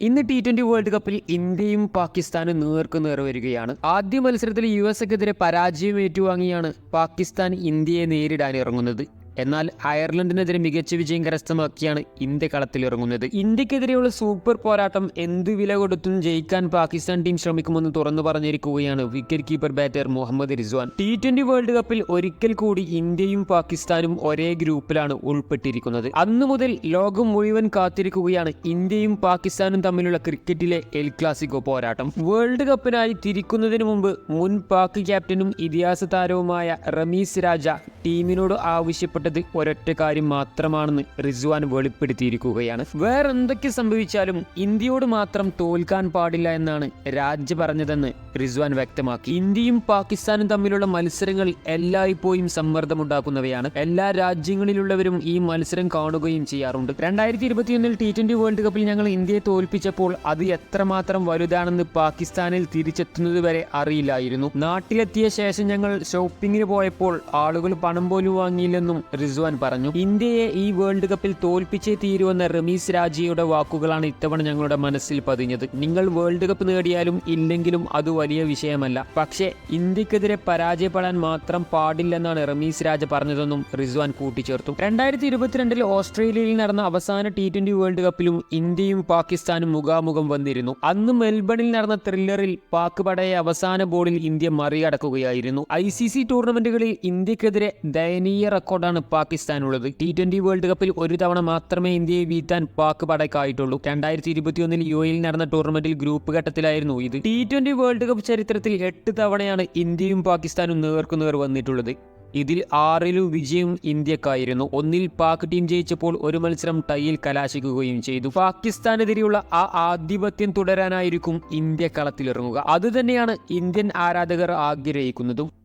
ഇന്ന് T twenty world കപ്പിൽ ഇന്ത്യയും പാകിസ്ഥാനും നേർക്ക് നേർ വരികയാണ്. ആദ്യ മത്സരത്തിൽ യു എസ് എക്കെതിരെ പരാജയം ഏറ്റുവാങ്ങിയാണ് പാകിസ്ഥാൻ ഇന്ത്യയെ നേരിടാൻ ഇറങ്ങുന്നത്. എന്നാൽ അയർലൻഡിനെതിരെ മികച്ച വിജയം കരസ്ഥമാക്കിയാണ് ഇന്ത്യ കളത്തിലിറങ്ങുന്നത്. ഇന്ത്യക്കെതിരെയുള്ള സൂപ്പർ പോരാട്ടം എന്ത് വില കൊടുത്തും ജയിക്കാൻ പാകിസ്ഥാൻ ടീം ശ്രമിക്കുമെന്ന് തുറന്നു പറഞ്ഞിരിക്കുകയാണ് wicket keeper batter Muhammad Rizwan. T twenty world കപ്പിൽ ഒരിക്കൽ കൂടി ഇന്ത്യയും പാകിസ്ഥാനും ഒരേ ഗ്രൂപ്പിലാണ് ഉൾപ്പെട്ടിരിക്കുന്നത്. അന്നു മുതൽ ലോകം മുഴുവൻ കാത്തിരിക്കുകയാണ് ഇന്ത്യയും പാകിസ്ഥാനും തമ്മിലുള്ള ക്രിക്കറ്റിലെ എൽ ക്ലാസിക്കോ പോരാട്ടം. വേൾഡ് കപ്പിനായി തിരിക്കുന്നതിന് മുമ്പ് മുൻ പാക് ക്യാപ്റ്റനും ഇതിഹാസ താരവുമായ റമീസ് രാജ ടീമിനോട് ആവശ്യപ്പെട്ടത് ഒരൊറ്റ കാര്യം മാത്രമാണെന്ന് റിസ്വാൻ വെളിപ്പെടുത്തിയിരിക്കുകയാണ്. വേറെ എന്തൊക്കെ സംഭവിച്ചാലും ഇന്ത്യയോട് മാത്രം തോൽക്കാൻ പാടില്ല എന്നാണ് രാജ് പറഞ്ഞതെന്ന് റിസ്വാൻ വ്യക്തമാക്കി. ഇന്ത്യയും പാകിസ്ഥാനും തമ്മിലുള്ള മത്സരങ്ങൾ എല്ലായ്പ്പോഴും സമ്മർദ്ദമുണ്ടാക്കുന്നവയാണ്. എല്ലാ രാജ്യങ്ങളിലുള്ളവരും ഈ മത്സരം കാണുകയും ചെയ്യാറുണ്ട്. രണ്ടായിരത്തി ഇരുപത്തിയൊന്നിൽ ടി ട്വന്റി വേൾഡ് കപ്പിൽ ഞങ്ങൾ ഇന്ത്യയെ തോൽപ്പിച്ചപ്പോൾ അത് എത്രമാത്രം വലുതാണെന്ന് പാകിസ്ഥാനിൽ തിരിച്ചെത്തുന്നത് വരെ അറിയില്ലായിരുന്നു. നാട്ടിലെത്തിയ ശേഷം ഞങ്ങൾ ഷോപ്പിങ്ങിന് പോയപ്പോൾ ആളുകൾ പണം പോലും വാങ്ങിയില്ലെന്നും റിസ്വാൻ പറഞ്ഞു ഇന്ത്യയെ ഈ വേൾഡ് കപ്പിൽ തോൽപ്പിച്ചേ തീരുവെന്ന റമീസ് രാജിയുടെ വാക്കുകളാണ് ഇത്തവണ ഞങ്ങളുടെ മനസ്സിൽ പതിഞ്ഞത്. നിങ്ങൾ വേൾഡ് കപ്പ് നേടിയാലും ഇല്ലെങ്കിലും അത് വലിയ വിഷയമല്ല. പക്ഷേ ഇന്ത്യക്കെതിരെ പരാജയപ്പെടാൻ മാത്രം പാടില്ലെന്നാണ് റമീസ് രാജ പറഞ്ഞതെന്നും റിസ്വാൻ കൂട്ടിച്ചേർത്തു. രണ്ടായിരത്തി ഇരുപത്തിരണ്ടിൽ ഓസ്ട്രേലിയയിൽ നടന്ന അവസാന ടി ട്വന്റി വേൾഡ് കപ്പിലും ഇന്ത്യയും പാകിസ്ഥാനും മുഖാമുഖം വന്നിരുന്നു. അന്ന് മെൽബണിൽ നടന്ന ത്രില്ലറിൽ പാക് പടയെ അവസാന ബോളിൽ ഇന്ത്യ മറികടക്കുകയായിരുന്നു. ഐ സി സി ടൂർണമെന്റുകളിൽ ഇന്ത്യക്കെതിരെ ദയനീയ റെക്കോർഡാണ് പാകിസ്ഥാനുള്ളത്. ടി ട്വന്റി വേൾഡ് കപ്പിൽ ഒരു തവണ മാത്രമേ ഇന്ത്യയെ വീഴ്ത്താൻ പാക് പടക്കായിട്ടുള്ളൂ. രണ്ടായിരത്തി ഇരുപത്തിയൊന്നിൽ യു എയിൽ നടന്ന ടൂർണമെന്റിൽ ഗ്രൂപ്പ് ഘട്ടത്തിലായിരുന്നു ഇത്. ടി ട്വന്റി വേൾഡ് കപ്പ് ചരിത്രത്തിൽ എട്ട് തവണയാണ് ഇന്ത്യയും പാകിസ്ഥാനും നേർക്കുനേർ വന്നിട്ടുള്ളത്. ഇതിൽ ആറിലും വിജയം ഇന്ത്യക്കായിരുന്നു. ഒന്നിൽ പാക് ടീം ജയിച്ചപ്പോൾ ഒരു മത്സരം ടൈയിൽ കലാശിക്കുകയും ചെയ്തു. പാകിസ്ഥാനെതിരെയുള്ള ആ ആധിപത്യം തുടരാനായിരിക്കും ഇന്ത്യ കളത്തിലിറങ്ങുക. അതുതന്നെയാണ് ഇന്ത്യൻ ആരാധകർ ആഗ്രഹിക്കുന്നതും.